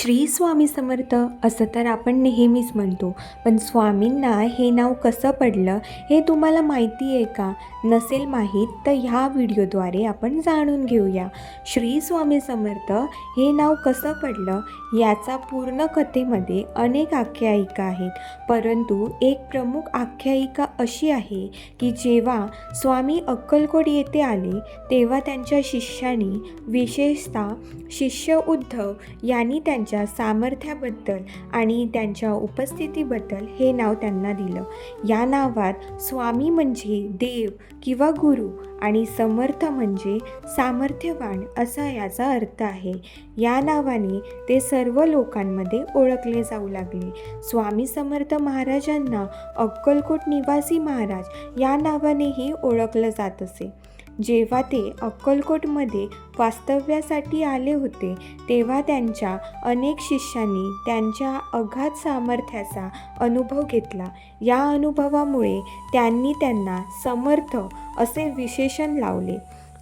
श्री स्वामी समर्थ. असं तर आपण नेहमीच म्हणतो पण स्वामींना हे नाव कसं पडलं हे तुम्हाला माहिती आहे का? नसेल माहीत तर ह्या व्हिडिओद्वारे आपण जाणून घेऊया. श्री स्वामी समर्थ हे नाव कसं पडलं याचा पूर्ण कथेमध्ये अनेक आख्यायिका आहेत. परंतु एक प्रमुख आख्यायिका अशी आहे की जेव्हा स्वामी अक्कलकोट येथे आले तेव्हा त्यांच्या शिष्यांनी विशेषतः शिष्य उद्धव यांनी त्यांच्या सामर्थ्याबद्दल आणि त्यांच्या उपस्थितीबद्दल हे नाव त्यांना दिलं. या नावात स्वामी म्हणजे देव किंवा गुरु आणि समर्थ म्हणजे सामर्थ्यवान असा याचा अर्थ आहे. या नावाने ते सर्व लोकांमध्ये ओळखले जाऊ लागले. स्वामी समर्थ महाराजांना अक्कलकोट निवासी महाराज या नावानेही ओळखलं जात असे. जेव्हा ते अक्कलकोटमध्ये वास्तव्यासाठी आले होते तेव्हा त्यांच्या अनेक शिष्यांनी त्यांच्या अगाध सामर्थ्याचा अनुभव घेतला. या अनुभवामुळे त्यांनी त्यांना समर्थ असे विशेषण लावले.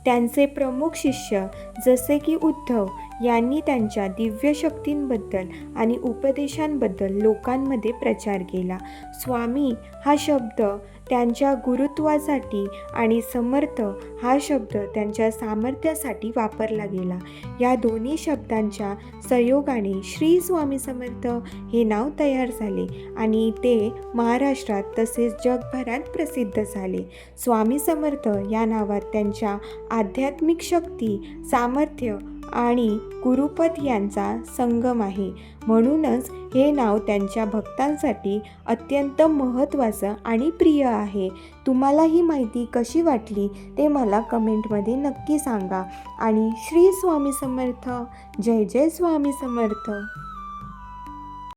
त्यांचे प्रमुख शिष्य जसे की उद्धव यांनी त्यांच्या दिव्य शक्तींबद्दल आणि उपदेशांबद्दल लोकांमध्ये प्रचार केला. स्वामी हा शब्द त्यांच्या गुरुत्वासाठी आणि समर्थ हा शब्द त्यांच्या सामर्थ्यासाठी वापरला गेला. या दोन्ही शब्दांच्या संयोगाने श्री स्वामी समर्थ हे नाव तयार झाले आणि ते महाराष्ट्रात तसेच जगभरात प्रसिद्ध झाले. स्वामी समर्थ या नावात त्यांच्या आध्यात्मिक शक्ती सामर्थ्य आणि गुरुपद यांचा संगम आहे. म्हणूनच हे नाव त्यांच्या भक्तांसाठी अत्यंत महत्त्वाचं आणि प्रिय आहे. तुम्हाला ही माहिती कशी वाटली ते मला कमेंटमध्ये नक्की सांगा. आणि श्री स्वामी समर्थ. जय जय स्वामी समर्थ.